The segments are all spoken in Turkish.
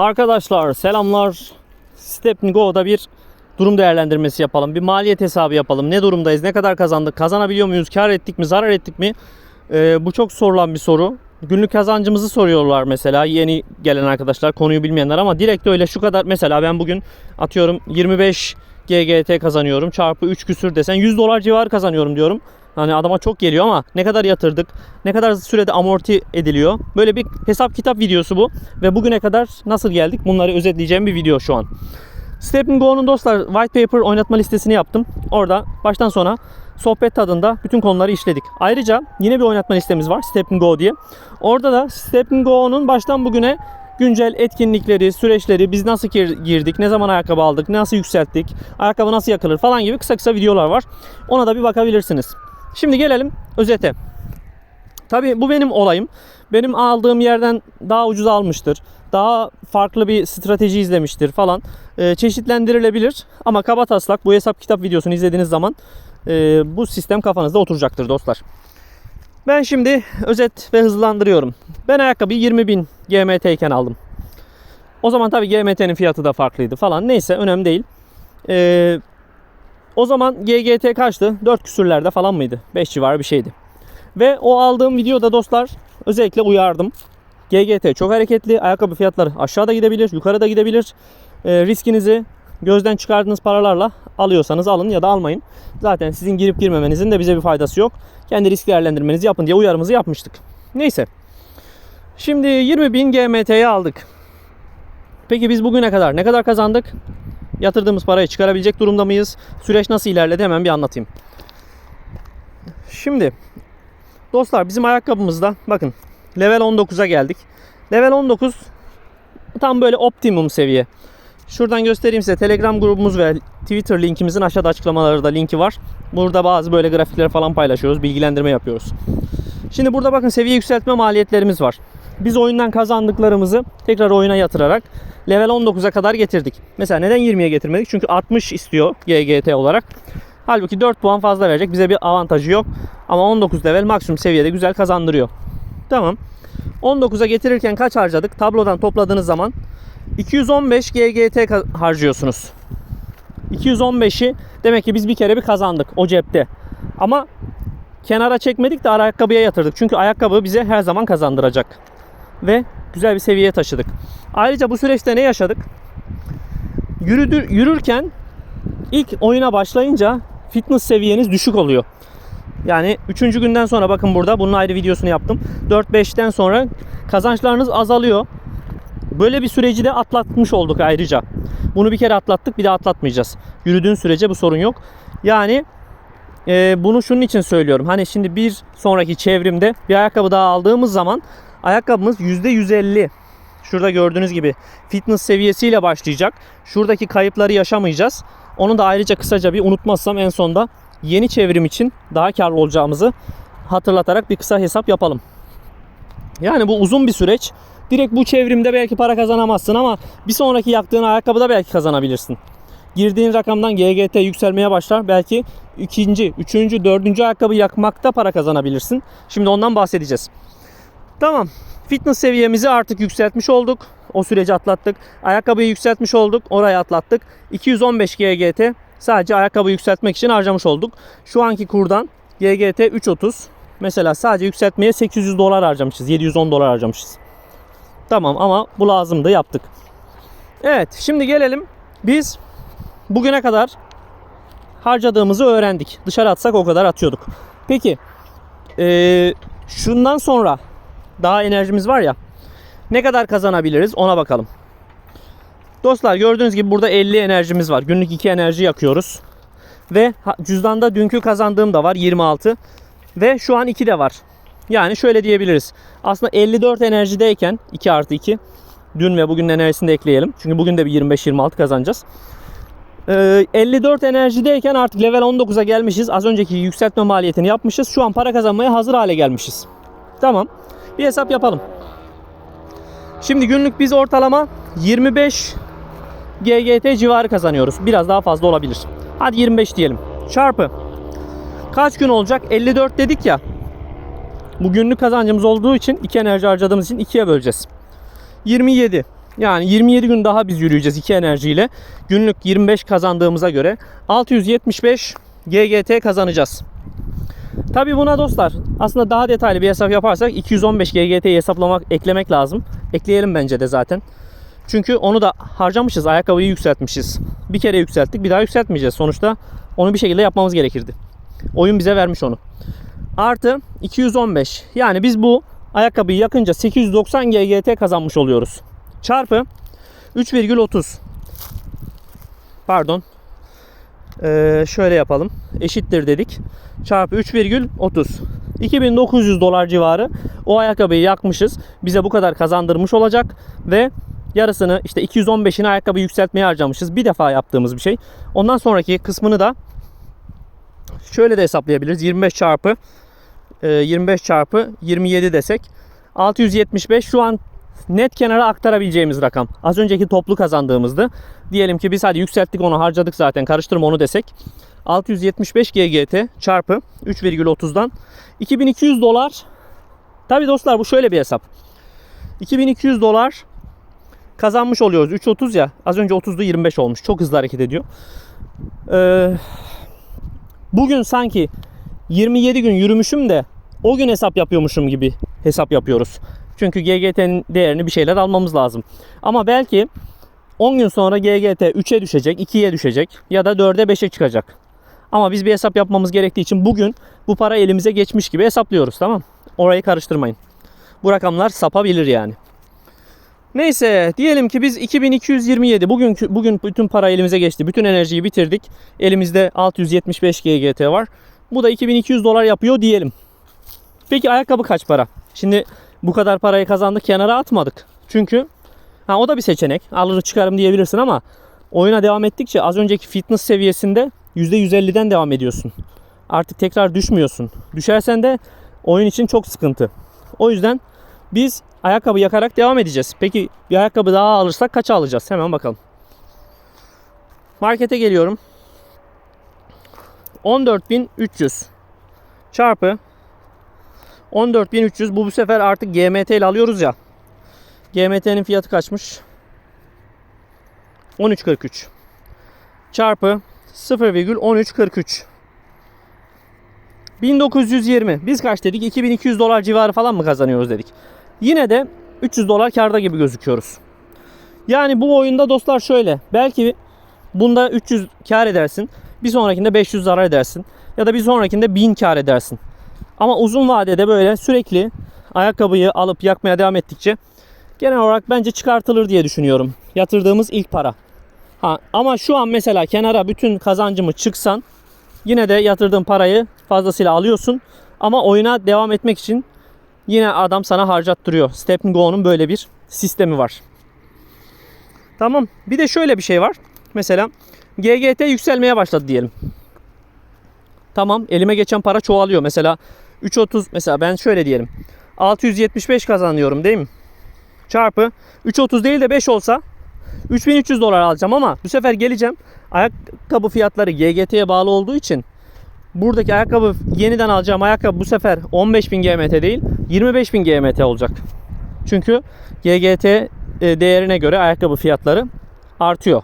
Arkadaşlar selamlar. Step Go'da bir durum değerlendirmesi yapalım. Bir maliyet hesabı yapalım. Ne durumdayız? Ne kadar kazandık? Kazanabiliyor muyuz? Kar ettik mi? Zarar ettik mi? Ee, bu çok sorulan bir soru. Günlük kazancımızı soruyorlar mesela yeni gelen arkadaşlar konuyu bilmeyenler ama direkt öyle şu kadar mesela ben bugün atıyorum 25 GGT kazanıyorum çarpı 3 küsür desen 100 dolar civarı kazanıyorum diyorum. Hani adama çok geliyor ama ne kadar yatırdık, ne kadar sürede amorti ediliyor. Böyle bir hesap kitap videosu bu. Ve bugüne kadar nasıl geldik bunları özetleyeceğim bir video şu an. Step Go'nun dostlar white paper oynatma listesini yaptım. Orada baştan sona sohbet tadında bütün konuları işledik. Ayrıca yine bir oynatma listemiz var Step Go diye. Orada da Step Go'nun baştan bugüne güncel etkinlikleri, süreçleri, biz nasıl gir- girdik, ne zaman ayakkabı aldık, nasıl yükselttik, ayakkabı nasıl yakılır falan gibi kısa kısa videolar var. Ona da bir bakabilirsiniz. Şimdi gelelim özete. Tabii bu benim olayım. Benim aldığım yerden daha ucuz almıştır. Daha farklı bir strateji izlemiştir falan. Ee, çeşitlendirilebilir. Ama kaba taslak bu hesap kitap videosunu izlediğiniz zaman e, bu sistem kafanızda oturacaktır dostlar. Ben şimdi özet ve hızlandırıyorum. Ben ayakkabıyı 20.000 GMT iken aldım. O zaman tabii GMT'nin fiyatı da farklıydı falan. Neyse önemli değil. Ee, o zaman GGT kaçtı? 4 küsürlerde falan mıydı? 5 civarı bir şeydi. Ve o aldığım videoda dostlar özellikle uyardım. GGT çok hareketli. Ayakkabı fiyatları aşağıda gidebilir, yukarıda gidebilir. Ee, riskinizi gözden çıkardığınız paralarla alıyorsanız alın ya da almayın. Zaten sizin girip girmemenizin de bize bir faydası yok. Kendi risk değerlendirmenizi yapın diye uyarımızı yapmıştık. Neyse. Şimdi 20.000 GMT'yi aldık. Peki biz bugüne kadar ne kadar kazandık? Yatırdığımız parayı çıkarabilecek durumda mıyız? Süreç nasıl ilerledi hemen bir anlatayım. Şimdi dostlar bizim ayakkabımızda bakın level 19'a geldik. Level 19 tam böyle optimum seviye. Şuradan göstereyim size Telegram grubumuz ve Twitter linkimizin aşağıda açıklamalarda linki var. Burada bazı böyle grafikler falan paylaşıyoruz, bilgilendirme yapıyoruz. Şimdi burada bakın seviye yükseltme maliyetlerimiz var. Biz oyundan kazandıklarımızı tekrar oyuna yatırarak level 19'a kadar getirdik. Mesela neden 20'ye getirmedik? Çünkü 60 istiyor GGT olarak. Halbuki 4 puan fazla verecek. Bize bir avantajı yok. Ama 19 level maksimum seviyede güzel kazandırıyor. Tamam. 19'a getirirken kaç harcadık? Tablodan topladığınız zaman 215 GGT harcıyorsunuz. 215'i demek ki biz bir kere bir kazandık o cepte. Ama kenara çekmedik de ayakkabıya yatırdık. Çünkü ayakkabı bize her zaman kazandıracak. Ve güzel bir seviyeye taşıdık. Ayrıca bu süreçte ne yaşadık? Yürüdür, yürürken ilk oyuna başlayınca fitness seviyeniz düşük oluyor. Yani 3. günden sonra bakın burada bunun ayrı videosunu yaptım. 4-5'ten sonra kazançlarınız azalıyor. Böyle bir süreci de atlatmış olduk ayrıca. Bunu bir kere atlattık bir daha atlatmayacağız. Yürüdüğün sürece bu sorun yok. Yani e, bunu şunun için söylüyorum. Hani şimdi bir sonraki çevrimde bir ayakkabı daha aldığımız zaman ayakkabımız %150 şurada gördüğünüz gibi fitness seviyesiyle başlayacak. Şuradaki kayıpları yaşamayacağız. Onu da ayrıca kısaca bir unutmazsam en sonda yeni çevrim için daha karlı olacağımızı hatırlatarak bir kısa hesap yapalım. Yani bu uzun bir süreç. Direkt bu çevrimde belki para kazanamazsın ama bir sonraki yaptığın ayakkabıda belki kazanabilirsin. Girdiğin rakamdan GGT yükselmeye başlar. Belki ikinci, üçüncü, dördüncü ayakkabı yakmakta para kazanabilirsin. Şimdi ondan bahsedeceğiz. Tamam. Fitness seviyemizi artık yükseltmiş olduk. O süreci atlattık. Ayakkabıyı yükseltmiş olduk. Orayı atlattık. 215 GGT sadece ayakkabı yükseltmek için harcamış olduk. Şu anki kurdan GGT 330. Mesela sadece yükseltmeye 800 dolar harcamışız. 710 dolar harcamışız. Tamam ama bu lazımdı yaptık. Evet şimdi gelelim. Biz bugüne kadar harcadığımızı öğrendik. Dışarı atsak o kadar atıyorduk. Peki eee, şundan sonra daha enerjimiz var ya ne kadar kazanabiliriz ona bakalım. Dostlar gördüğünüz gibi burada 50 enerjimiz var. Günlük 2 enerji yakıyoruz. Ve cüzdanda dünkü kazandığım da var 26. Ve şu an 2 de var. Yani şöyle diyebiliriz. Aslında 54 enerjideyken 2 artı 2. Dün ve bugünün enerjisini de ekleyelim. Çünkü bugün de bir 25-26 kazanacağız. Ee, 54 enerjideyken artık level 19'a gelmişiz. Az önceki yükseltme maliyetini yapmışız. Şu an para kazanmaya hazır hale gelmişiz. Tamam. Bir hesap yapalım. Şimdi günlük biz ortalama 25 GGT civarı kazanıyoruz. Biraz daha fazla olabilir. Hadi 25 diyelim. Çarpı. Kaç gün olacak? 54 dedik ya. Bu günlük kazancımız olduğu için 2 enerji harcadığımız için 2'ye böleceğiz. 27. Yani 27 gün daha biz yürüyeceğiz iki enerjiyle. Günlük 25 kazandığımıza göre 675 GGT kazanacağız. Tabi buna dostlar aslında daha detaylı bir hesap yaparsak 215 GGT hesaplamak eklemek lazım. Ekleyelim bence de zaten. Çünkü onu da harcamışız. Ayakkabıyı yükseltmişiz. Bir kere yükselttik. Bir daha yükseltmeyeceğiz. Sonuçta onu bir şekilde yapmamız gerekirdi. Oyun bize vermiş onu. Artı 215. Yani biz bu ayakkabıyı yakınca 890 GGT kazanmış oluyoruz. Çarpı 3,30. Pardon. Ee, şöyle yapalım. Eşittir dedik. Çarpı 3,30. 2900 dolar civarı o ayakkabıyı yakmışız. Bize bu kadar kazandırmış olacak ve yarısını işte 215'ini ayakkabı yükseltmeye harcamışız. Bir defa yaptığımız bir şey. Ondan sonraki kısmını da şöyle de hesaplayabiliriz. 25 çarpı e, 25 çarpı 27 desek 675 şu an net kenara aktarabileceğimiz rakam. Az önceki toplu kazandığımızdı. Diyelim ki biz hadi yükselttik onu harcadık zaten karıştırma onu desek. 675 GGT çarpı 3,30'dan 2200 dolar. Tabi dostlar bu şöyle bir hesap. 2200 dolar kazanmış oluyoruz. 3.30 ya. Az önce 30'du 25 olmuş. Çok hızlı hareket ediyor. Ee, bugün sanki 27 gün yürümüşüm de o gün hesap yapıyormuşum gibi hesap yapıyoruz. Çünkü GGT'nin değerini bir şeyler almamız lazım. Ama belki 10 gün sonra GGT 3'e düşecek, 2'ye düşecek ya da 4'e 5'e çıkacak. Ama biz bir hesap yapmamız gerektiği için bugün bu para elimize geçmiş gibi hesaplıyoruz tamam Orayı karıştırmayın. Bu rakamlar sapabilir yani. Neyse diyelim ki biz 2227 bugün bugün bütün para elimize geçti. Bütün enerjiyi bitirdik. Elimizde 675 GGT var. Bu da 2200 dolar yapıyor diyelim. Peki ayakkabı kaç para? Şimdi bu kadar parayı kazandık kenara atmadık. Çünkü ha, o da bir seçenek. Alır çıkarım diyebilirsin ama oyuna devam ettikçe az önceki fitness seviyesinde %150'den devam ediyorsun. Artık tekrar düşmüyorsun. Düşersen de oyun için çok sıkıntı. O yüzden biz ayakkabı yakarak devam edeceğiz. Peki bir ayakkabı daha alırsak kaça alacağız? Hemen bakalım. Markete geliyorum. 14.300 çarpı 14.300 bu bu sefer artık GMT ile alıyoruz ya. GMT'nin fiyatı kaçmış? 13.43 çarpı 0,1343 1920 biz kaç dedik? 2200 dolar civarı falan mı kazanıyoruz dedik. Yine de 300 dolar karda gibi gözüküyoruz. Yani bu oyunda dostlar şöyle. Belki bunda 300 kar edersin. Bir sonrakinde 500 zarar edersin. Ya da bir sonrakinde 1000 kar edersin ama uzun vadede böyle sürekli ayakkabıyı alıp yakmaya devam ettikçe genel olarak bence çıkartılır diye düşünüyorum yatırdığımız ilk para Ha, ama şu an mesela kenara bütün kazancımı çıksan yine de yatırdığın parayı fazlasıyla alıyorsun. Ama oyuna devam etmek için yine adam sana harcattırıyor. Step Go'nun böyle bir sistemi var. Tamam. Bir de şöyle bir şey var. Mesela GGT yükselmeye başladı diyelim. Tamam elime geçen para çoğalıyor. Mesela 3.30 mesela ben şöyle diyelim. 675 kazanıyorum değil mi? Çarpı 3.30 değil de 5 olsa 3300 dolar alacağım ama bu sefer geleceğim. Ayakkabı fiyatları GGT'ye bağlı olduğu için buradaki ayakkabı yeniden alacağım ayakkabı bu sefer 15.000 GMT değil 25.000 GMT olacak. Çünkü GGT e, değerine göre ayakkabı fiyatları artıyor.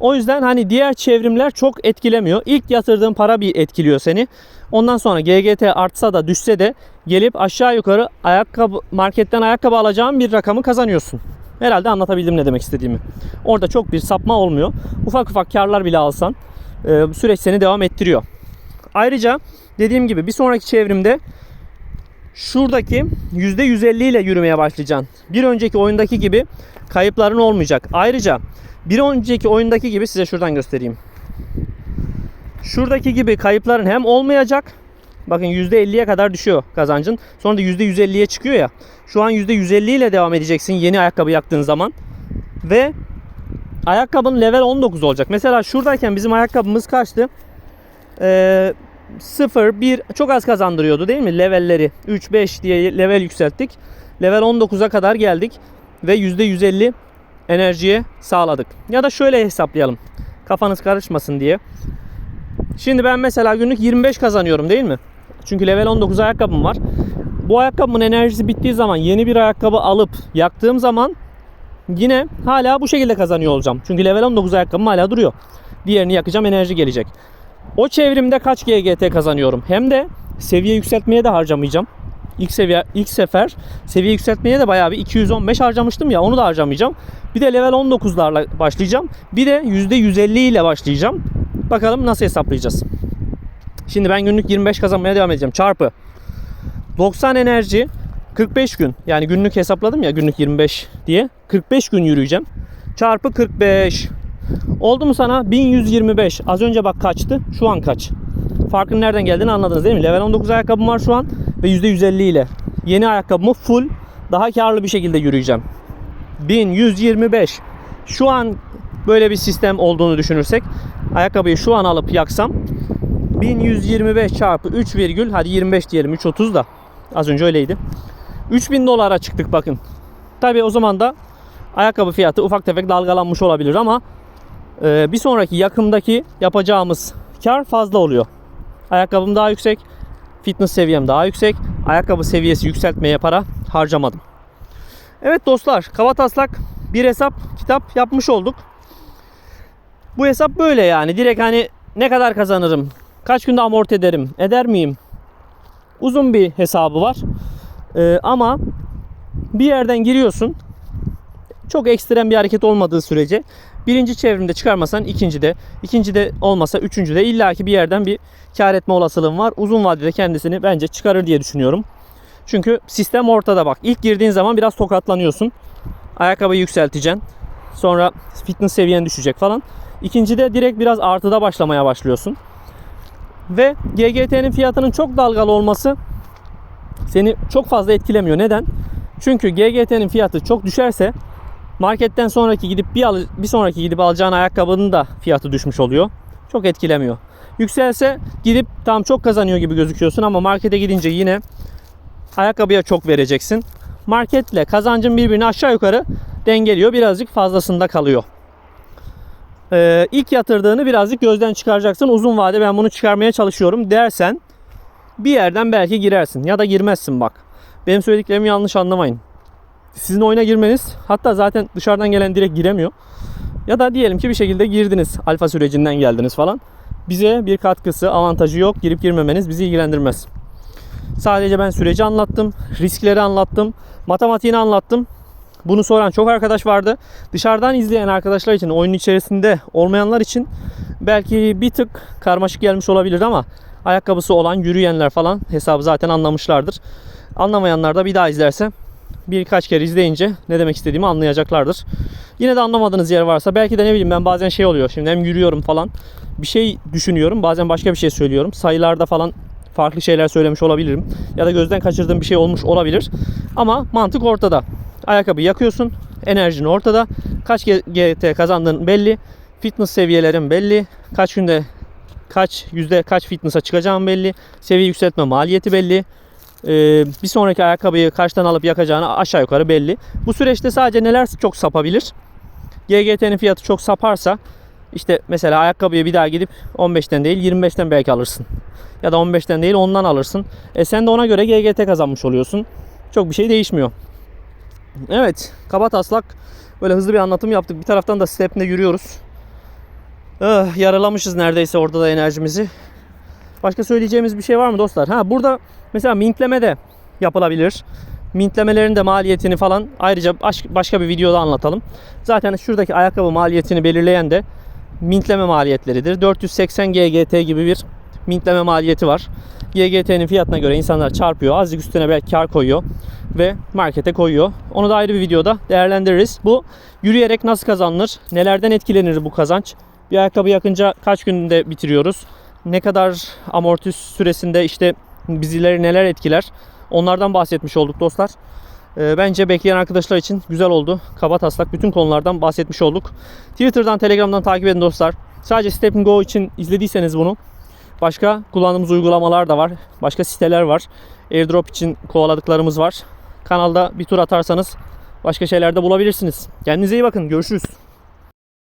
O yüzden hani diğer çevrimler çok etkilemiyor. İlk yatırdığın para bir etkiliyor seni. Ondan sonra GGT artsa da düşse de gelip aşağı yukarı ayakkabı marketten ayakkabı alacağın bir rakamı kazanıyorsun. Herhalde anlatabildim ne demek istediğimi. Orada çok bir sapma olmuyor. Ufak ufak karlar bile alsan e, süreç seni devam ettiriyor. Ayrıca dediğim gibi bir sonraki çevrimde şuradaki %150 ile yürümeye başlayacaksın. Bir önceki oyundaki gibi kayıpların olmayacak. Ayrıca bir önceki oyundaki gibi size şuradan göstereyim. Şuradaki gibi kayıpların hem olmayacak. Bakın %50'ye kadar düşüyor kazancın. Sonra da %150'ye çıkıyor ya. Şu an %150 ile devam edeceksin yeni ayakkabı yaktığın zaman. Ve ayakkabın level 19 olacak. Mesela şuradayken bizim ayakkabımız kaçtı? Ee, 0, 1 çok az kazandırıyordu değil mi? Levelleri 3, 5 diye level yükselttik. Level 19'a kadar geldik. Ve %150 enerjiye sağladık. Ya da şöyle hesaplayalım. Kafanız karışmasın diye. Şimdi ben mesela günlük 25 kazanıyorum değil mi? Çünkü level 19 ayakkabım var. Bu ayakkabımın enerjisi bittiği zaman yeni bir ayakkabı alıp yaktığım zaman yine hala bu şekilde kazanıyor olacağım. Çünkü level 19 ayakkabım hala duruyor. Diğerini yakacağım enerji gelecek. O çevrimde kaç GGT kazanıyorum? Hem de seviye yükseltmeye de harcamayacağım. İlk seviye ilk sefer seviye yükseltmeye de bayağı bir 215 harcamıştım ya onu da harcamayacağım. Bir de level 19'larla başlayacağım. Bir de %150 ile başlayacağım. Bakalım nasıl hesaplayacağız. Şimdi ben günlük 25 kazanmaya devam edeceğim. Çarpı 90 enerji 45 gün. Yani günlük hesapladım ya günlük 25 diye. 45 gün yürüyeceğim. Çarpı 45. Oldu mu sana? 1125. Az önce bak kaçtı. Şu an kaç? Farkın nereden geldiğini anladınız değil mi? Level 19 ayakkabım var şu an ve %150 ile. Yeni ayakkabımı full daha karlı bir şekilde yürüyeceğim. 1125. Şu an böyle bir sistem olduğunu düşünürsek ayakkabıyı şu an alıp yaksam 1125 çarpı 3 virgül hadi 25 diyelim 3.30 da az önce öyleydi. 3000 dolara çıktık bakın. Tabi o zaman da ayakkabı fiyatı ufak tefek dalgalanmış olabilir ama bir sonraki yakımdaki yapacağımız kar fazla oluyor. Ayakkabım daha yüksek, fitness seviyem daha yüksek. Ayakkabı seviyesi yükseltmeye para harcamadım. Evet dostlar, Kavataslak bir hesap kitap yapmış olduk. Bu hesap böyle yani. Direkt hani ne kadar kazanırım, kaç günde amorti ederim, eder miyim? Uzun bir hesabı var. Ee, ama bir yerden giriyorsun. Çok ekstrem bir hareket olmadığı sürece birinci çevrimde çıkarmasan ikincide, ikincide olmasa üçüncüde illaki bir yerden bir kar etme olasılığın var. Uzun vadede kendisini bence çıkarır diye düşünüyorum. Çünkü sistem ortada bak. İlk girdiğin zaman biraz tokatlanıyorsun. Ayakkabıyı yükselteceksin. Sonra fitness seviyen düşecek falan. İkincide direkt biraz artıda başlamaya başlıyorsun. Ve GGT'nin fiyatının çok dalgalı olması seni çok fazla etkilemiyor. Neden? Çünkü GGT'nin fiyatı çok düşerse marketten sonraki gidip bir, al- bir sonraki gidip alacağın ayakkabının da fiyatı düşmüş oluyor. Çok etkilemiyor. Yükselse gidip tam çok kazanıyor gibi gözüküyorsun ama markete gidince yine ayakkabıya çok vereceksin. Marketle kazancın birbirini aşağı yukarı dengeliyor. Birazcık fazlasında kalıyor. Ee, ilk yatırdığını birazcık gözden çıkaracaksın. Uzun vade ben bunu çıkarmaya çalışıyorum dersen bir yerden belki girersin ya da girmezsin bak. Benim söylediklerimi yanlış anlamayın. Sizin oyuna girmeniz hatta zaten dışarıdan gelen direkt giremiyor. Ya da diyelim ki bir şekilde girdiniz alfa sürecinden geldiniz falan. Bize bir katkısı, avantajı yok. Girip girmemeniz bizi ilgilendirmez. Sadece ben süreci anlattım, riskleri anlattım, matematiğini anlattım. Bunu soran çok arkadaş vardı. Dışarıdan izleyen arkadaşlar için, oyunun içerisinde olmayanlar için belki bir tık karmaşık gelmiş olabilir ama ayakkabısı olan yürüyenler falan hesabı zaten anlamışlardır. Anlamayanlar da bir daha izlerse birkaç kere izleyince ne demek istediğimi anlayacaklardır. Yine de anlamadığınız yer varsa belki de ne bileyim ben bazen şey oluyor. Şimdi hem yürüyorum falan bir şey düşünüyorum. Bazen başka bir şey söylüyorum. Sayılarda falan farklı şeyler söylemiş olabilirim. Ya da gözden kaçırdığım bir şey olmuş olabilir. Ama mantık ortada. Ayakkabı yakıyorsun. Enerjin ortada. Kaç GT kazandığın belli. Fitness seviyelerin belli. Kaç günde kaç yüzde kaç fitness'a çıkacağın belli. Seviye yükseltme maliyeti belli. Ee, bir sonraki ayakkabıyı kaçtan alıp yakacağını aşağı yukarı belli. Bu süreçte sadece neler çok sapabilir? GGT'nin fiyatı çok saparsa işte mesela ayakkabıyı bir daha gidip 15'ten değil 25'ten belki alırsın. Ya da 15'ten değil 10'dan alırsın. E sen de ona göre GGT kazanmış oluyorsun. Çok bir şey değişmiyor. Evet, kaba taslak böyle hızlı bir anlatım yaptık. Bir taraftan da stepne yürüyoruz. Ah, yaralamışız neredeyse orada da enerjimizi. Başka söyleyeceğimiz bir şey var mı dostlar? Ha burada mesela mintleme de yapılabilir. Mintlemelerin de maliyetini falan ayrıca baş- başka bir videoda anlatalım. Zaten şuradaki ayakkabı maliyetini belirleyen de mintleme maliyetleridir. 480 GGT gibi bir mintleme maliyeti var. GGT'nin fiyatına göre insanlar çarpıyor. Azıcık üstüne belki kar koyuyor ve markete koyuyor. Onu da ayrı bir videoda değerlendiririz. Bu yürüyerek nasıl kazanılır? Nelerden etkilenir bu kazanç? Bir ayakkabı yakınca kaç günde bitiriyoruz? Ne kadar amortis süresinde işte bizleri neler etkiler? Onlardan bahsetmiş olduk dostlar. Ee, Bence bekleyen arkadaşlar için güzel oldu. Kaba taslak bütün konulardan bahsetmiş olduk. Twitter'dan, Telegram'dan takip edin dostlar. Sadece Step Go için izlediyseniz bunu başka kullandığımız uygulamalar da var. Başka siteler var. Airdrop için kovaladıklarımız var. Kanalda bir tur atarsanız başka şeyler de bulabilirsiniz. Kendinize iyi bakın. Görüşürüz.